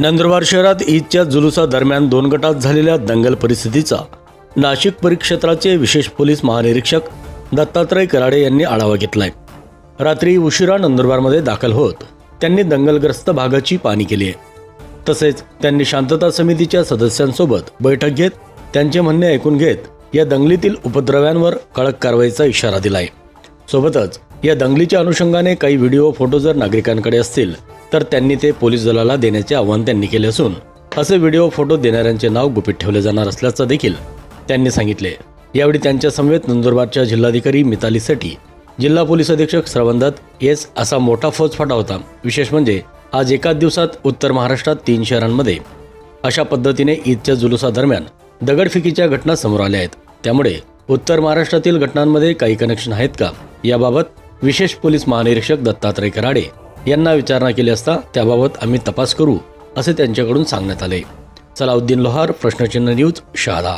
नंदुरबार शहरात ईदच्या जुलुसादरम्यान दोन गटात झालेल्या दंगल परिस्थितीचा नाशिक परिक्षेत्राचे विशेष पोलीस महानिरीक्षक दत्तात्रय कराडे यांनी आढावा घेतलाय. रात्री उशिरा नंदुरबारमध्ये दाखल होत त्यांनी दंगलग्रस्त भागाची पाहणी केली आहे. तसेच त्यांनी शांतता समितीच्या सदस्यांसोबत बैठक घेत त्यांचे म्हणणे ऐकून घेत या दंगलीतील उपद्रव्यांवर कडक कारवाईचा इशारा दिलाय. सोबतच या दंगलीच्या अनुषंगाने काही व्हिडिओ फोटो जर नागरिकांकडे असतील तर त्यांनी ते पोलीस दलाला देण्याचे आवाहन त्यांनी केले असून असे व्हिडिओ फोटो देणाऱ्यांचे नाव गुपित ठेवले जाणार असल्याचं देखील त्यांनी सांगितले. यावेळी त्यांच्या समवेत नंदुरबारच्या जिल्हाधिकारी मिताली सेठी जिल्हा पोलीस अधीक्षक श्रवणदत्त येस असा मोठा फौजफाटा होता. विशेष म्हणजे आज एकाच दिवसात उत्तर महाराष्ट्रात तीन शहरांमध्ये. अशा पद्धतीने ईदच्या जुलुसादरम्यान दगडफेकीच्या घटना समोर आल्या आहेत. त्यामुळे उत्तर महाराष्ट्रातील घटनांमध्ये काही कनेक्शन आहेत का? याबाबत विशेष पोलीस महानिरीक्षक दत्तात्रय कराडे यांना विचारणा केली असता त्याबाबत आम्ही तपास करू असे त्यांच्याकडून सांगण्यात आले. सलाउद्दीन लोहार प्रश्नचिन्ह न्यूज शहादा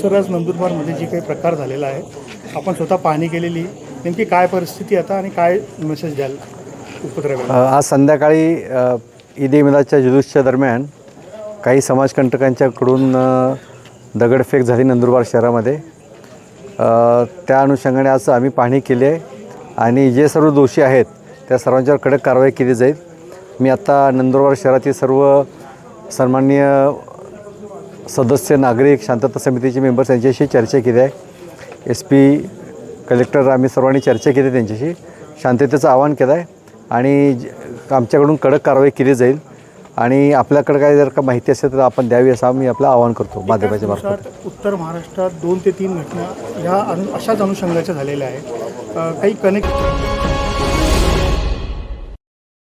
सर आज नंदुरबारमध्ये जी काही प्रकार झालेला आहे आपण स्वतः पाहणी केलेली नेमकी काय परिस्थिती आता आणि काय मेसेज द्याल आज संध्याकाळी ईद ए मिलादच्या जुलूसच्या दरम्यान काही समाजकंटकांच्याकडून दगडफेक झाली नंदुरबार शहरामध्ये. त्या अनुषंगाने आज आम्ही पाहणी केली आहे. आणि जे सर्व दोषी आहेत त्या सर्वांच्यावर कडक कारवाई केली जाईल. मी आत्ता नंदुरबार शहरातील सर्व सन्माननीय सदस्य नागरिक शांतता समितीचे मेंबर्स यांच्याशी चर्चा केली आहे. एस पी कलेक्टर आम्ही सर्वांनी चर्चा केली त्यांच्याशी. शांततेचं आवाहन केलं आहे आणि ज- आमच्याकडून कडक कारवाई केली जाईल. आणि आपल्याकडे काय जर का माहिती असेल तर आपण द्यावी असं आम्ही आपलं आवाहन करतो माध्यमाच्या मार्फत. उत्तर महाराष्ट्रात दोन ते तीन घटना ह्या अनु अशाच अनुषंगाच्या झालेल्या आहेत. काही कनेक्ट